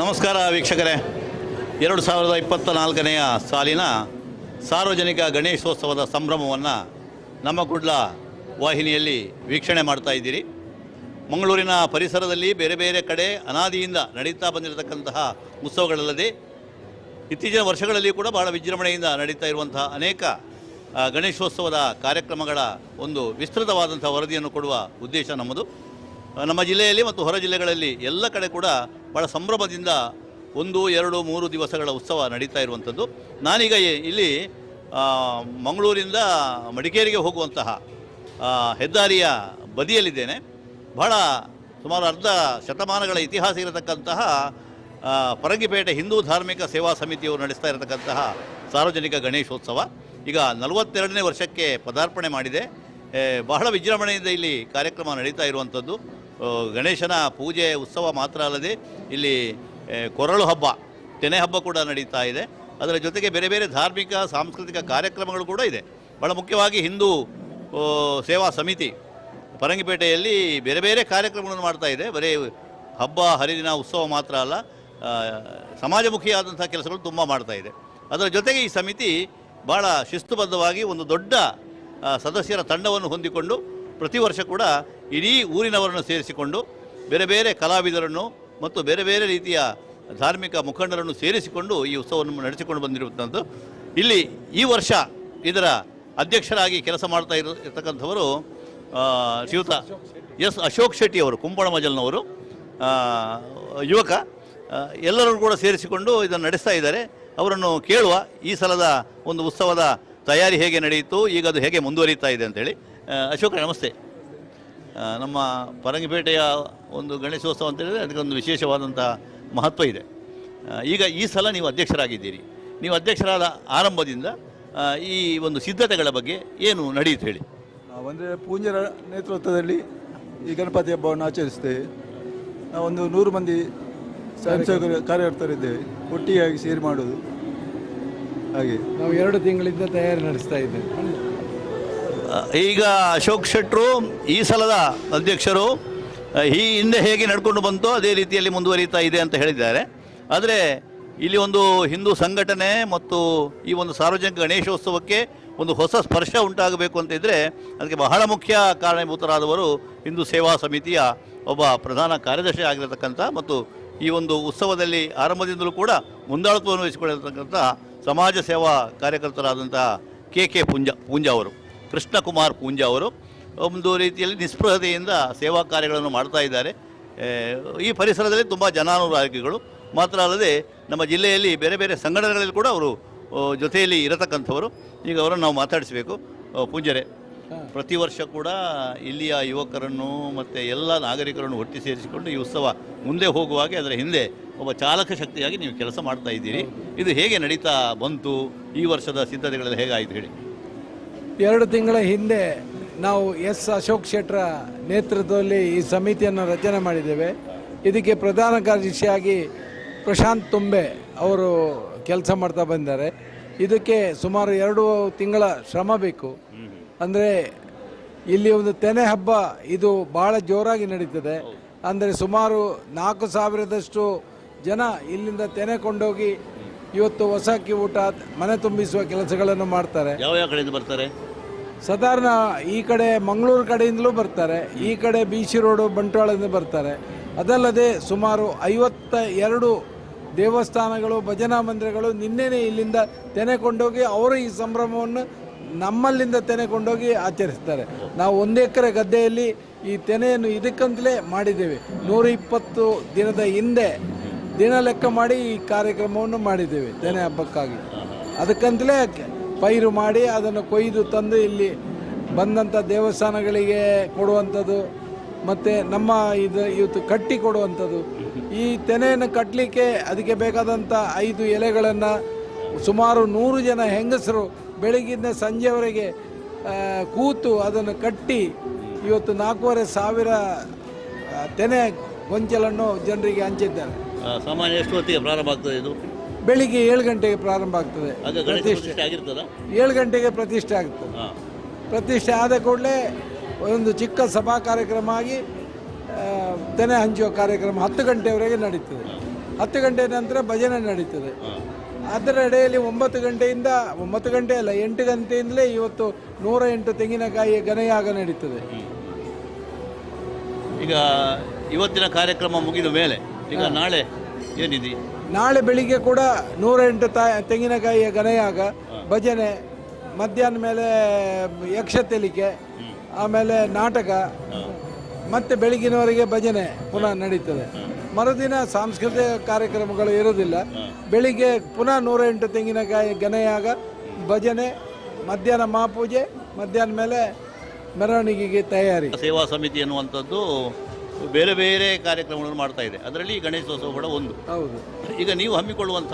ನಮಸ್ಕಾರ ವೀಕ್ಷಕರೇ. ಎರಡು ಸಾವಿರದ ಇಪ್ಪತ್ತ ನಾಲ್ಕನೆಯ ಸಾಲಿನ ಸಾರ್ವಜನಿಕ ಗಣೇಶೋತ್ಸವದ ಸಂಭ್ರಮವನ್ನು ನಮ್ಮ ಕುಡ್ಲ ವಾಹಿನಿಯಲ್ಲಿ ವೀಕ್ಷಣೆ ಮಾಡ್ತಾ ಇದ್ದೀರಿ. ಮಂಗಳೂರಿನ ಪರಿಸರದಲ್ಲಿ ಬೇರೆ ಬೇರೆ ಕಡೆ ಅನಾದಿಯಿಂದ ನಡೀತಾ ಬಂದಿರತಕ್ಕಂತಹ ಉತ್ಸವಗಳಲ್ಲದೆ ಇತ್ತೀಚಿನ ವರ್ಷಗಳಲ್ಲಿ ಕೂಡ ಬಹಳ ವಿಜೃಂಭಣೆಯಿಂದ ನಡೀತಾ ಇರುವಂತಹ ಅನೇಕ ಗಣೇಶೋತ್ಸವದ ಕಾರ್ಯಕ್ರಮಗಳ ಒಂದು ವಿಸ್ತೃತವಾದಂಥ ವರದಿಯನ್ನು ಕೊಡುವ ಉದ್ದೇಶ ನಮ್ಮದು. ನಮ್ಮ ಜಿಲ್ಲೆಯಲ್ಲಿ ಮತ್ತು ಹೊರ ಜಿಲ್ಲೆಗಳಲ್ಲಿ ಎಲ್ಲ ಕಡೆ ಕೂಡ ಭಾಳ ಸಂಭ್ರಮದಿಂದ ಒಂದು, ಎರಡು, ಮೂರು ದಿವಸಗಳ ಉತ್ಸವ ನಡೀತಾ ಇರುವಂಥದ್ದು. ನಾನೀಗ ಇಲ್ಲಿ ಮಂಗಳೂರಿಂದ ಮಡಿಕೇರಿಗೆ ಹೋಗುವಂತಹ ಹೆದ್ದಾರಿಯ ಬದಿಯಲ್ಲಿದ್ದೇನೆ. ಬಹಳ ಸುಮಾರು ಅರ್ಧ ಶತಮಾನಗಳ ಇತಿಹಾಸ ಇರತಕ್ಕಂತಹ ಪರಂಗಿಪೇಟೆ ಹಿಂದೂ ಧಾರ್ಮಿಕ ಸೇವಾ ಸಮಿತಿಯವರು ನಡೆಸ್ತಾ ಇರತಕ್ಕಂತಹ ಸಾರ್ವಜನಿಕ ಗಣೇಶೋತ್ಸವ. ಈಗ ನಲವತ್ತೆರಡನೇ ವರ್ಷಕ್ಕೆ ಪದಾರ್ಪಣೆ ಮಾಡಿದೆ. ಬಹಳ ವಿಜೃಂಭಣೆಯಿಂದ ಇಲ್ಲಿ ಕಾರ್ಯಕ್ರಮ ನಡೀತಾ ಇರುವಂಥದ್ದು. ಗಣೇಶನ ಪೂಜೆ ಉತ್ಸವ ಮಾತ್ರ ಅಲ್ಲದೆ ಇಲ್ಲಿ ಕೊರಳು ಹಬ್ಬ, ತೆನೆ ಹಬ್ಬ ಕೂಡ ನಡೀತಾ ಇದೆ. ಅದರ ಜೊತೆಗೆ ಬೇರೆ ಬೇರೆ ಧಾರ್ಮಿಕ, ಸಾಂಸ್ಕೃತಿಕ ಕಾರ್ಯಕ್ರಮಗಳು ಕೂಡ ಇದೆ. ಬಹಳ ಮುಖ್ಯವಾಗಿ ಹಿಂದೂ ಸೇವಾ ಸಮಿತಿ, ಪರಂಗಿಪೇಟೆಯಲ್ಲಿ ಬೇರೆ ಬೇರೆ ಕಾರ್ಯಕ್ರಮಗಳನ್ನು ಮಾಡ್ತಾ ಇದೆ. ಬರೀ ಹಬ್ಬ, ಹರಿದಿನ, ಉತ್ಸವ ಮಾತ್ರ ಅಲ್ಲ ಸಮಾಜಮುಖಿಯಾದಂಥ ಕೆಲಸಗಳು ತುಂಬ ಮಾಡ್ತಾ ಇದೆ. ಅದರ ಜೊತೆಗೆ ಈ ಸಮಿತಿ ಭಾಳ ಶಿಸ್ತುಬದ್ಧವಾಗಿ ಒಂದು ದೊಡ್ಡ ಸದಸ್ಯರ ತಂಡವನ್ನು ಹೊಂದಿಕೊಂಡು ಪ್ರತಿ ವರ್ಷ ಕೂಡ ಇಡೀ ಊರಿನವರನ್ನು ಸೇರಿಸಿಕೊಂಡು ಬೇರೆ ಬೇರೆ ಕಲಾವಿದರನ್ನು ಮತ್ತು ಬೇರೆ ಬೇರೆ ರೀತಿಯ ಧಾರ್ಮಿಕ ಮುಖಂಡರನ್ನು ಸೇರಿಸಿಕೊಂಡು ಈ ಉತ್ಸವವನ್ನು ನಡೆಸಿಕೊಂಡು ಬಂದಿರುವಂಥದ್ದು. ಇಲ್ಲಿ ಈ ವರ್ಷ ಇದರ ಅಧ್ಯಕ್ಷರಾಗಿ ಕೆಲಸ ಮಾಡ್ತಾ ಇರೋ ಇರ್ತಕ್ಕಂಥವರು ಶ್ರೀಯುತ ಎಸ್ ಅಶೋಕ್ ಶೆಟ್ಟಿ ಅವರು ಕುಂಬಳ ಮಜಲ್ನವರು ಯುವಕ ಎಲ್ಲರೂ ಕೂಡ ಸೇರಿಸಿಕೊಂಡು ಇದನ್ನು ನಡೆಸ್ತಾ ಇದ್ದಾರೆ. ಅವರನ್ನು ಕೇಳುವ ಈ ಸಲದ ಒಂದು ಉತ್ಸವದ ತಯಾರಿ ಹೇಗೆ ನಡೆಯಿತು, ಈಗ ಅದು ಹೇಗೆ ಮುಂದುವರಿತಾ ಇದೆ ಅಂತೇಳಿ ಅಶೋಕ ನಮಸ್ತೆ. ನಮ್ಮ ಪರಂಗಿಪೇಟೆಯ ಒಂದು ಗಣೇಶೋತ್ಸವ ಅಂತ ಹೇಳಿದರೆ ಅದಕ್ಕೊಂದು ವಿಶೇಷವಾದಂಥ ಮಹತ್ವ ಇದೆ. ಈಗ ಈ ಸಲ ನೀವು ಅಧ್ಯಕ್ಷರಾಗಿದ್ದೀರಿ. ನೀವು ಅಧ್ಯಕ್ಷರಾದ ಆರಂಭದಿಂದ ಈ ಒಂದು ಸಿದ್ಧತೆಗಳ ಬಗ್ಗೆ ಏನು ನಡೆಯುತ್ತೆ ಹೇಳಿ. ನಾವಂದರೆ ಪೂಂಜರ ನೇತೃತ್ವದಲ್ಲಿ ಈ ಗಣಪತಿ ಹಬ್ಬವನ್ನು ಆಚರಿಸ್ತೇವೆ. ಒಂದು ನೂರು ಮಂದಿ ಸ್ವಯಂ ಸೇವಕರು ಕಾರ್ಯಕರ್ತರಿದ್ದೇವೆ. ಒಟ್ಟಿಗೆ ಸೇರಿ ಮಾಡೋದು ಹಾಗೆ. ನಾವು ಎರಡು ತಿಂಗಳಿಂದ ತಯಾರಿ ನಡೆಸ್ತಾ ಇದ್ದೇವೆ. ಈಗ ಅಶೋಕ್ ಶೆಟ್ರು ಈ ಸಲದ ಅಧ್ಯಕ್ಷರು ಈ ಹಿಂದೆ ಹೇಗೆ ನಡ್ಕೊಂಡು ಬಂತೋ ಅದೇ ರೀತಿಯಲ್ಲಿ ಮುಂದುವರಿತಾ ಇದೆ ಅಂತ ಹೇಳಿದ್ದಾರೆ. ಆದರೆ ಇಲ್ಲಿ ಒಂದು ಹಿಂದೂ ಸಂಘಟನೆ ಮತ್ತು ಈ ಒಂದು ಸಾರ್ವಜನಿಕ ಗಣೇಶೋತ್ಸವಕ್ಕೆ ಒಂದು ಹೊಸ ಸ್ಪರ್ಶ ಉಂಟಾಗಬೇಕು ಅಂತ ಇದ್ದರೆ ಅದಕ್ಕೆ ಬಹಳ ಮುಖ್ಯ ಕಾರಣೀಭೂತರಾದವರು ಹಿಂದೂ ಸೇವಾ ಸಮಿತಿಯ ಒಬ್ಬ ಪ್ರಧಾನ ಕಾರ್ಯದರ್ಶಿ ಆಗಿರತಕ್ಕಂಥ ಮತ್ತು ಈ ಒಂದು ಉತ್ಸವದಲ್ಲಿ ಆರಂಭದಿಂದಲೂ ಕೂಡ ಮುಂದಾಳತ್ವವನ್ನು ವಹಿಸಿಕೊಂಡಿರತಕ್ಕಂಥ ಸಮಾಜ ಸೇವಾ ಕಾರ್ಯಕರ್ತರಾದಂಥ ಕೆ ಕೆ ಪುಂಜ, ಪೂಂಜಾ ಅವರು. ಕೃಷ್ಣಕುಮಾರ್ ಪೂಂಜಾ ಅವರು ಒಂದು ರೀತಿಯಲ್ಲಿ ನಿಸ್ಪೃಹತೆಯಿಂದ ಸೇವಾ ಕಾರ್ಯಗಳನ್ನು ಮಾಡ್ತಾ ಇದ್ದಾರೆ. ಈ ಪರಿಸರದಲ್ಲಿ ತುಂಬ ಜನಾನುರಾಗಿಗಳು. ಮಾತ್ರ ಅಲ್ಲದೆ ನಮ್ಮ ಜಿಲ್ಲೆಯಲ್ಲಿ ಬೇರೆ ಬೇರೆ ಸಂಘಟನೆಗಳಲ್ಲಿ ಕೂಡ ಅವರು ಜೊತೆಯಲ್ಲಿ ಇರತಕ್ಕಂಥವರು. ಈಗ ಅವರನ್ನು ನಾವು ಮಾತಾಡಿಸಬೇಕು. ಪೂಂಜರೆ ಪ್ರತಿ ವರ್ಷ ಕೂಡ ಇಲ್ಲಿಯ ಯುವಕರನ್ನು ಮತ್ತು ಎಲ್ಲ ನಾಗರಿಕರನ್ನು ಒಟ್ಟಿ ಸೇರಿಸಿಕೊಂಡು ಈ ಉತ್ಸವ ಮುಂದೆ ಹೋಗುವಾಗೆ ಅದರ ಹಿಂದೆ ಒಬ್ಬ ಚಾಲಕ ಶಕ್ತಿಯಾಗಿ ನೀವು ಕೆಲಸ ಮಾಡ್ತಾ ಇದ್ದೀರಿ. ಇದು ಹೇಗೆ ನಡೀತಾ ಬಂತು? ಈ ವರ್ಷದ ಸಿದ್ಧತೆಗಳಲ್ಲಿ ಹೇಗಾಯಿತು ಹೇಳಿ. ಎರಡು ತಿಂಗಳ ಹಿಂದೆ ನಾವು ಎಸ್ ಅಶೋಕ್ ಶೆಟ್ರ ನೇತೃತ್ವದಲ್ಲಿ ಈ ಸಮಿತಿಯನ್ನು ರಚನೆ ಮಾಡಿದ್ದೇವೆ. ಇದಕ್ಕೆ ಪ್ರಧಾನ ಕಾರ್ಯದರ್ಶಿಯಾಗಿ ಪ್ರಶಾಂತ್ ತುಂಬೆ ಅವರು ಕೆಲಸ ಮಾಡ್ತಾ ಬಂದಿದ್ದಾರೆ ಇದಕ್ಕೆ ಸುಮಾರು ಎರಡು ತಿಂಗಳ ಶ್ರಮ ಬೇಕು. ಅಂದರೆ ಇಲ್ಲಿ ಒಂದು ತೆನೆ ಹಬ್ಬ ಇದು ಭಾಳ ಜೋರಾಗಿ ನಡೀತದೆ. ಅಂದರೆ ಸುಮಾರು ನಾಲ್ಕು ಸಾವಿರದಷ್ಟು ಜನ ಇಲ್ಲಿಂದ ತೆನೆ ಕೊಂಡೋಗಿ ಇವತ್ತು ಹೊಸ ಅಕ್ಕಿ ಊಟ, ಮನೆ ತುಂಬಿಸುವ ಕೆಲಸಗಳನ್ನು ಮಾಡ್ತಾರೆ. ಯಾವ ಯಾವ ಕಡೆಯಿಂದ ಬರ್ತಾರೆ? ಸಾಧಾರಣ ಈ ಕಡೆ ಮಂಗಳೂರು ಕಡೆಯಿಂದಲೂ ಬರ್ತಾರೆ, ಈ ಕಡೆ ಬೀಚಿ ರೋಡು ಬಂಟ್ವಾಳದಿಂದ ಬರ್ತಾರೆ. ಅದಲ್ಲದೆ ಸುಮಾರು ಐವತ್ತ ಎರಡು ದೇವಸ್ಥಾನಗಳು, ಭಜನಾ ಮಂದಿರಗಳು ನಿನ್ನೆನೇ ಇಲ್ಲಿಂದ ತೆನೆಕೊಂಡೋಗಿ ಅವರು ಈ ಸಂಭ್ರಮವನ್ನು ನಮ್ಮಲ್ಲಿಂದ ತೆನೆ ಕೊಂಡೋಗಿ ಆಚರಿಸ್ತಾರೆ. ನಾವು ಒಂದು ಎಕರೆ ಗದ್ದೆಯಲ್ಲಿ ಈ ತೆನೆಯನ್ನು ಇದಕ್ಕಂತಲೇ ಮಾಡಿದ್ದೇವೆ. ನೂರ ಇಪ್ಪತ್ತು ದಿನದ ಹಿಂದೆ ದಿನ ಲೆಕ್ಕ ಮಾಡಿ ಈ ಕಾರ್ಯಕ್ರಮವನ್ನು ಮಾಡಿದ್ದೇವೆ, ತೆನೆ ಹಬ್ಬಕ್ಕಾಗಿ. ಅದಕ್ಕಂತಲೇ ಪೈರು ಮಾಡಿ ಅದನ್ನು ಕೊಯ್ದು ತಂದು ಇಲ್ಲಿ ಬಂದಂಥ ದೇವಸ್ಥಾನಗಳಿಗೆ ಕೊಡುವಂಥದ್ದು, ಮತ್ತು ನಮ್ಮ ಇದು ಇವತ್ತು ಕಟ್ಟಿ ಕೊಡುವಂಥದ್ದು. ಈ ತೆನೆಯನ್ನು ಕಟ್ಟಲಿಕ್ಕೆ ಅದಕ್ಕೆ ಬೇಕಾದಂಥ ಐದು ಎಲೆಗಳನ್ನು ಸುಮಾರು ನೂರು ಜನ ಹೆಂಗಸರು ಬೆಳಗಿನ ಸಂಜೆವರೆಗೆ ಕೂತು ಅದನ್ನು ಕಟ್ಟಿ ಇವತ್ತು ನಾಲ್ಕೂವರೆ ಸಾವಿರ ತೆನೆ ಗೊಂಚಲನ್ನು ಜನರಿಗೆ ಹಂಚಿದ್ದಾರೆ. ಸಾಮಾನ್ಯ ಎಷ್ಟು ಹೊತ್ತಿಗೆ ಪ್ರಾರಂಭ ಆಗ್ತದೆ ಇದು? ಬೆಳಿಗ್ಗೆ ಏಳು ಗಂಟೆಗೆ ಪ್ರಾರಂಭ ಆಗ್ತದೆ. ಆಗ ಗಣೇಶ ಪ್ರತಿಷ್ಠೆ. ಪ್ರತಿಷ್ಠೆ ಆಗಿರ್ತದ? ಏಳು ಗಂಟೆಗೆ ಪ್ರತಿಷ್ಠೆ ಆಗ್ತದೆ. ಹಾಂ. ಪ್ರತಿಷ್ಠೆ ಆದ ಕೂಡಲೇ ಒಂದು ಚಿಕ್ಕ ಸಭಾ ಕಾರ್ಯಕ್ರಮ ಆಗಿ ಆ, ತೆನೆ ಹಂಚುವ ಕಾರ್ಯಕ್ರಮ ಹತ್ತು ಗಂಟೆವರೆಗೆ ನಡೀತದೆ. ಹತ್ತು ಗಂಟೆ ನಂತರ ಭಜನೆ ನಡೀತದೆ. ಅದರ ಎಡೆಯಲ್ಲಿ ಒಂಬತ್ತು ಗಂಟೆಯಿಂದ ಒಂಬತ್ತು ಗಂಟೆ ಅಲ್ಲ ಎಂಟು ಗಂಟೆಯಿಂದಲೇ ಇವತ್ತು ನೂರ ಎಂಟು ತೆಂಗಿನಕಾಯಿ ಗಣಯಾಗ ನಡೀತದೆ. ಈಗ ಇವತ್ತಿನ ಕಾರ್ಯಕ್ರಮ ಮುಗಿದ ಮೇಲೆ ಈಗ ನಾಳೆ ಏನಿದೆ? ನಾಳೆ ಬೆಳಿಗ್ಗೆ ಕೂಡ ನೂರೆಂಟು ತಾ ತೆಂಗಿನಕಾಯಿಯ ಗನೆಯಾಗ ಭಜನೆ ಮಧ್ಯಾಹ್ನ ಮೇಲೆ ಯಕ್ಷ ತೆಲಿಕೆ ಆಮೇಲೆ ನಾಟಕ ಮತ್ತೆ ಬೆಳಗಿನವರೆಗೆ ಭಜನೆ ಪುನಃ ನಡೀತದೆ. ಮರುದಿನ ಸಾಂಸ್ಕೃತಿಕ ಕಾರ್ಯಕ್ರಮಗಳು ಇರೋದಿಲ್ಲ ಬೆಳಿಗ್ಗೆ ಪುನಃ ನೂರ ಎಂಟು ತೆಂಗಿನಕಾಯಿ ಗನೆಯಾಗ ಭಜನೆ ಮಧ್ಯಾಹ್ನ ಮಹಾಪೂಜೆ ಮಧ್ಯಾಹ್ನ ಮೇಲೆ ಮೆರವಣಿಗೆಗೆ ತಯಾರಿ. ಸೇವಾ ಸಮಿತಿ ಎನ್ನುವಂಥದ್ದು ಬೇರೆ ಬೇರೆ ಕಾರ್ಯಕ್ರಮಗಳನ್ನು ಮಾಡ್ತಾ ಇದೆ. ಅದರಲ್ಲಿ ಈ ಗಣೇಶೋತ್ಸವ ಕೂಡ ಒಂದು. ಹೌದು. ಈಗ ನೀವು ಹಮ್ಮಿಕೊಳ್ಳುವಂಥ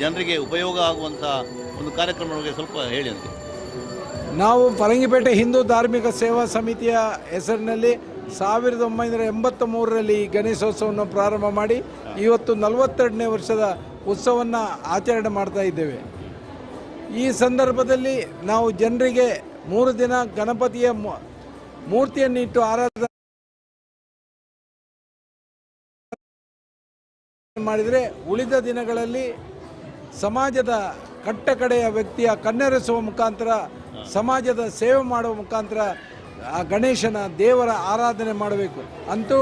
ಜನರಿಗೆ ಉಪಯೋಗ ಆಗುವಂಥ ಒಂದು ಕಾರ್ಯಕ್ರಮದ ಬಗ್ಗೆ ಸ್ವಲ್ಪ ಹೇಳಿ ಅಂತ ನಾವು ಫರಂಗಿಪೇಟೆ ಹಿಂದೂ ಧಾರ್ಮಿಕ ಸೇವಾ ಸಮಿತಿಯ ಹೆಸರಿನಲ್ಲಿ ಸಾವಿರದ ಒಂಬೈನೂರ ಎಂಬತ್ತ ಮೂರರಲ್ಲಿ ಈ ಗಣೇಶೋತ್ಸವವನ್ನು ಪ್ರಾರಂಭ ಮಾಡಿ ಇವತ್ತು ನಲವತ್ತೆರಡನೇ ವರ್ಷದ ಉತ್ಸವವನ್ನು ಆಚರಣೆ ಮಾಡ್ತಾ ಇದ್ದೇವೆ. ಈ ಸಂದರ್ಭದಲ್ಲಿ ನಾವು ಜನರಿಗೆ ಮೂರು ದಿನ ಗಣಪತಿಯ ಮೂರ್ತಿಯನ್ನಿಟ್ಟು ಆರಾಧನೆ ಮಾಡಿದರೆ ಉಳಿದ ದಿನಗಳಲ್ಲಿ ಸಮಾಜದ ಕಟ್ಟಕಡೆಯ ವ್ಯಕ್ತಿಯ ಕಣ್ಣೆರೆಸುವ ಮುಖಾಂತರ, ಸಮಾಜದ ಸೇವೆ ಮಾಡುವ ಮುಖಾಂತರ ಆ ಗಣೇಶನ ದೇವರ ಆರಾಧನೆ ಮಾಡಬೇಕು. ಅಂತೂ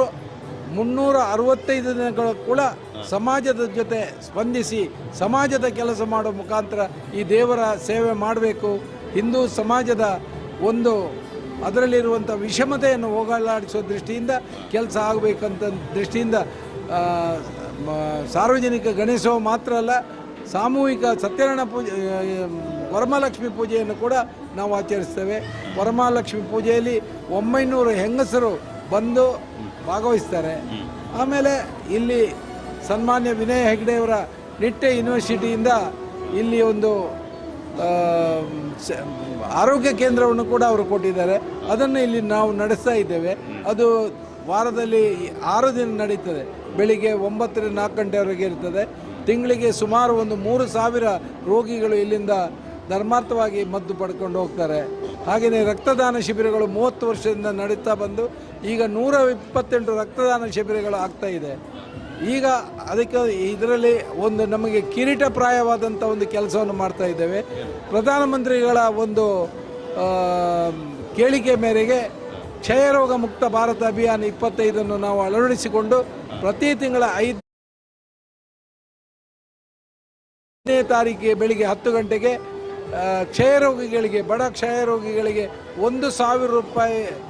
ಮುನ್ನೂರ ಅರವತ್ತೈದು ದಿನಗಳು ಕೂಡ ಸಮಾಜದ ಜೊತೆ ಸ್ಪಂದಿಸಿ, ಸಮಾಜದ ಕೆಲಸ ಮಾಡುವ ಮುಖಾಂತರ ಈ ದೇವರ ಸೇವೆ ಮಾಡಬೇಕು. ಹಿಂದೂ ಸಮಾಜದ ಒಂದು ಅದರಲ್ಲಿರುವಂಥ ವಿಷಮತೆಯನ್ನು ಹೋಗಲಾಡಿಸೋ ದೃಷ್ಟಿಯಿಂದ ಕೆಲಸ ಆಗಬೇಕಂತ ದೃಷ್ಟಿಯಿಂದ ಸಾರ್ವಜನಿಕ ಗಣೇಶೋ ಮಾತ್ರ ಅಲ್ಲ, ಸಾಮೂಹಿಕ ಸತ್ಯನಾರಾಯಣ ಪೂಜೆ ವರಮಹಾಲಕ್ಷ್ಮಿ ಪೂಜೆಯನ್ನು ಕೂಡ ನಾವು ಆಚರಿಸ್ತೇವೆ. ವರಮಹಾಲಕ್ಷ್ಮಿ ಪೂಜೆಯಲ್ಲಿ ಒಂಬೈನೂರು ಹೆಂಗಸರು ಬಂದು ಭಾಗವಹಿಸ್ತಾರೆ. ಆಮೇಲೆ ಇಲ್ಲಿ ಸನ್ಮಾನ್ಯ ವಿನಯ್ ಹೆಗ್ಡೆಯವರ ನಿಟ್ಟೆ ಯೂನಿವರ್ಸಿಟಿಯಿಂದ ಇಲ್ಲಿ ಒಂದು ಆರೋಗ್ಯ ಕೇಂದ್ರವನ್ನು ಕೂಡ ಅವರು ಕೊಟ್ಟಿದ್ದಾರೆ. ಅದನ್ನು ಇಲ್ಲಿ ನಾವು ನಡೆಸ್ತಾ ಇದ್ದೇವೆ. ಅದು ವಾರದಲ್ಲಿ ಆರು ದಿನ ನಡೀತದೆ. ಬೆಳಿಗ್ಗೆ ಒಂಬತ್ತರಿಂದ ನಾಲ್ಕು ಗಂಟೆವರೆಗೆ ಇರ್ತದೆ. ತಿಂಗಳಿಗೆ ಸುಮಾರು ಒಂದು ಮೂರು ಸಾವಿರ ರೋಗಿಗಳು ಇಲ್ಲಿಂದ ಧರ್ಮಾರ್ಥವಾಗಿ ಮದ್ದು ಪಡ್ಕೊಂಡು ಹೋಗ್ತಾರೆ. ಹಾಗೆಯೇ ರಕ್ತದಾನ ಶಿಬಿರಗಳು ಮೂವತ್ತು ವರ್ಷದಿಂದ ನಡೀತಾ ಬಂದು ಈಗ ನೂರ ಇಪ್ಪತ್ತೆಂಟು ರಕ್ತದಾನ ಶಿಬಿರಗಳು ಆಗ್ತಾ ಇದೆ. ಈಗ ಅದಕ್ಕೆ ಇದರಲ್ಲಿ ಒಂದು ನಮಗೆ ಕಿರೀಟಪ್ರಾಯವಾದಂಥ ಒಂದು ಕೆಲಸವನ್ನು ಮಾಡ್ತಾ ಇದ್ದೇವೆ. ಪ್ರಧಾನಮಂತ್ರಿಗಳ ಒಂದು ಕೇಳಿಕೆ ಮೇರೆಗೆ ಕ್ಷಯರೋಗ ಮುಕ್ತ ಭಾರತ ಅಭಿಯಾನ ಇಪ್ಪತ್ತೈದನ್ನು ನಾವು ಅಳವಡಿಸಿಕೊಂಡು ಪ್ರತಿ ತಿಂಗಳ ಐದನೇ ತಾರೀಕಿಗೆ ಬೆಳಿಗ್ಗೆ ಹತ್ತು ಗಂಟೆಗೆ ಕ್ಷಯ ಕ್ಷಯರೋಗಿಗಳಿಗೆ, ಬಡ ಕ್ಷಯರೋಗಿಗಳಿಗೆ ಒಂದು ಸಾವಿರ ರೂಪಾಯಿ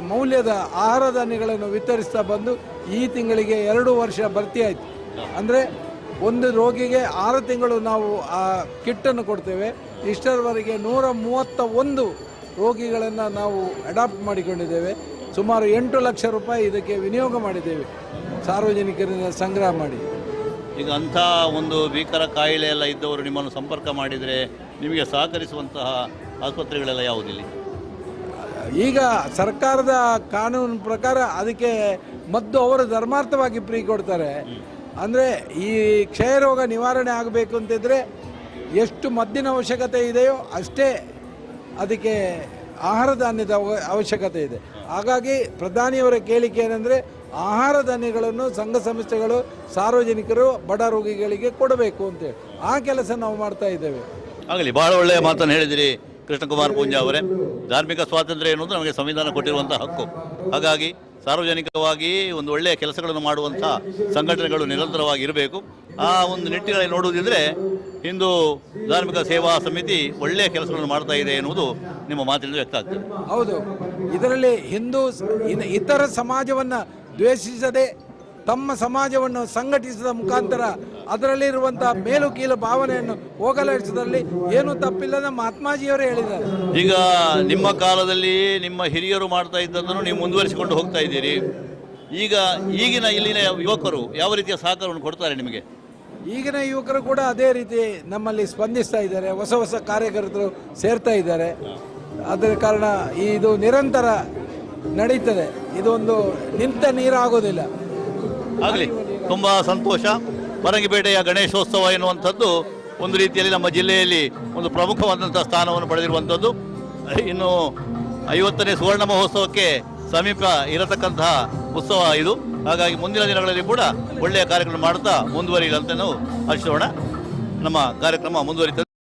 ಮೌಲ್ಯದ ಆಹಾರ ಧಾನ್ಯಗಳನ್ನು ವಿತರಿಸ್ತಾ ಬಂದು ಈ ತಿಂಗಳಿಗೆ ಎರಡು ವರ್ಷ ಭರ್ತಿ ಆಯಿತು. ಅಂದರೆ ಒಂದು ರೋಗಿಗೆ ಆರು ತಿಂಗಳು ನಾವು, ಆ, ಕಿಟ್ಟನ್ನು ಕೊಡ್ತೇವೆ. ಇಷ್ಟರವರೆಗೆ ನೂರ ಮೂವತ್ತ ಒಂದು ರೋಗಿಗಳನ್ನು ನಾವು ಅಡಾಪ್ಟ್ ಮಾಡಿಕೊಂಡಿದ್ದೇವೆ. ಸುಮಾರು ಎಂಟು ಲಕ್ಷ ರೂಪಾಯಿ ಇದಕ್ಕೆ ವಿನಿಯೋಗ ಮಾಡಿದ್ದೇವೆ. ಸಾರ್ವಜನಿಕರಿಂದ ಸಂಗ್ರಹ ಮಾಡಿ. ಈಗ ಅಂಥ ಒಂದು ಭೀಕರ ಕಾಯಿಲೆ ಎಲ್ಲ ಇದ್ದವರು ನಿಮ್ಮನ್ನು ಸಂಪರ್ಕ ಮಾಡಿದರೆ ನಿಮಗೆ ಸಹಕರಿಸುವಂತಹ ಆಸ್ಪತ್ರೆಗಳೆಲ್ಲ ಯಾವುದಿಲ್ಲ ಈಗ ಸರ್ಕಾರದ ಕಾನೂನು ಪ್ರಕಾರ ಅದಕ್ಕೆ ಮದ್ದು ಅವರು ಧರ್ಮಾರ್ಥವಾಗಿ ಫ್ರೀ ಕೊಡ್ತಾರೆ. ಅಂದರೆ ಈ ಕ್ಷಯರೋಗ ನಿವಾರಣೆ ಆಗಬೇಕು ಅಂತಿದ್ರೆ ಎಷ್ಟು ಮದ್ದಿನ ಅವಶ್ಯಕತೆ ಇದೆಯೋ ಅಷ್ಟೇ ಅದಕ್ಕೆ ಆಹಾರ ಧಾನ್ಯದ ಅವ- ಅವಶ್ಯಕತೆ ಇದೆ. ಹಾಗಾಗಿ ಪ್ರಧಾನಿಯವರ ಕೇಳಿಕೆ ಏನಂದರೆ ಆಹಾರ ಧಾನ್ಯಗಳನ್ನು ಸಂಘ ಸಂಸ್ಥೆಗಳು ಸಾರ್ವಜನಿಕರು ಬಡ ರೋಗಿಗಳಿಗೆ ಕೊಡಬೇಕು ಅಂತೇಳಿ ಆ ಕೆಲಸ ನಾವು ಮಾಡ್ತಾ ಇದ್ದೇವೆ. ಆಗಲಿ, ಬಹಳ ಒಳ್ಳೆಯ ಮಾತನ್ನು ಹೇಳಿದಿರಿ ಕೃಷ್ಣಕುಮಾರ್ ಪೂಂಜಾ ಅವರೇ. ಧಾರ್ಮಿಕ ಸ್ವಾತಂತ್ರ್ಯ ಎನ್ನುವುದು ನಮಗೆ ಸಂವಿಧಾನ ಕೊಟ್ಟಿರುವಂಥ ಹಕ್ಕು. ಹಾಗಾಗಿ ಸಾರ್ವಜನಿಕವಾಗಿ ಒಂದು ಒಳ್ಳೆಯ ಕೆಲಸಗಳನ್ನು ಮಾಡುವಂಥ ಸಂಘಟನೆಗಳು ನಿರಂತರವಾಗಿ ಇರಬೇಕು ಆ ಒಂದು ನಿಟ್ಟಿನಲ್ಲಿ ನೋಡುವುದಿದ್ರೆ ಹಿಂದೂ ಧಾರ್ಮಿಕ ಸೇವಾ ಸಮಿತಿ ಒಳ್ಳೆಯ ಕೆಲಸಗಳನ್ನು ಮಾಡ್ತಾ ಇದೆ ಎನ್ನುವುದು ನಿಮ್ಮ ಮಾತಿನಿಂದ ವ್ಯಕ್ತ ಆಗ್ತದೆ. ಹೌದು. ಇದರಲ್ಲಿ ಹಿಂದೂ ಇತರ ಸಮಾಜವನ್ನು ದ್ವೇಷಿಸದೆ ತಮ್ಮ ಸಮಾಜವನ್ನು ಸಂಘಟಿಸಿದ ಮುಖಾಂತರ ಅದರಲ್ಲಿರುವಂತಹ ಮೇಲು ಕೀಲು ಭಾವನೆಯನ್ನು ಹೋಗಲಾಡಿಸಿದಲ್ಲಿ ಏನು ತಪ್ಪಿಲ್ಲದ ಮಹಾತ್ಮಾಜಿಯವರೇ ಹೇಳಿದ್ದಾರೆ. ಈಗ ನಿಮ್ಮ ಕಾಲದಲ್ಲಿ ನಿಮ್ಮ ಹಿರಿಯರು ಮಾಡ್ತಾ ಇದ್ದದನ್ನು ನೀವು ಮುಂದುವರಿಸಿಕೊಂಡು ಹೋಗ್ತಾ ಇದ್ದೀರಿ. ಈಗ ಈಗಿನ ಇಲ್ಲಿನ ಯುವಕರು ಯಾವ ರೀತಿಯ ಸಹಕಾರವನ್ನು ಕೊಡ್ತಾರೆ ನಿಮಗೆ? ಈಗಿನ ಯುವಕರು ಕೂಡ ಅದೇ ರೀತಿ ನಮ್ಮಲ್ಲಿ ಸ್ಪಂದಿಸ್ತಾ ಇದ್ದಾರೆ. ಹೊಸ ಹೊಸ ಕಾರ್ಯಕರ್ತರು ಸೇರ್ತಾ ಇದ್ದಾರೆ. ಅದರ ಕಾರಣ ಇದು ನಿರಂತರ ನಡೀತದೆ. ಇದೊಂದು ನಿಂತ ನೀರಾಗೋದಿಲ್ಲ. ಆಗಲಿ, ತುಂಬ ಸಂತೋಷ. ಪರಂಗಿಪೇಟೆಯ ಗಣೇಶೋತ್ಸವ ಎನ್ನುವಂಥದ್ದು ಒಂದು ರೀತಿಯಲ್ಲಿ ನಮ್ಮ ಜಿಲ್ಲೆಯಲ್ಲಿ ಒಂದು ಪ್ರಮುಖವಾದಂಥ ಸ್ಥಾನವನ್ನು ಪಡೆದಿರುವಂಥದ್ದು. ಇನ್ನು ಐವತ್ತನೇ ಸುವರ್ಣ ಮಹೋತ್ಸವಕ್ಕೆ ಸಮೀಪ ಇರತಕ್ಕಂತಹ ಉತ್ಸವ ಇದು. ಹಾಗಾಗಿ ಮುಂದಿನ ದಿನಗಳಲ್ಲಿ ಕೂಡ ಒಳ್ಳೆಯ ಕಾರ್ಯಕ್ರಮ ಮಾಡುತ್ತಾ ಮುಂದುವರಿಯಲಂತೆ ನಾವು ಹರ್ಷಿಸೋಣ ನಮ್ಮ ಕಾರ್ಯಕ್ರಮ ಮುಂದುವರಿತದೆ.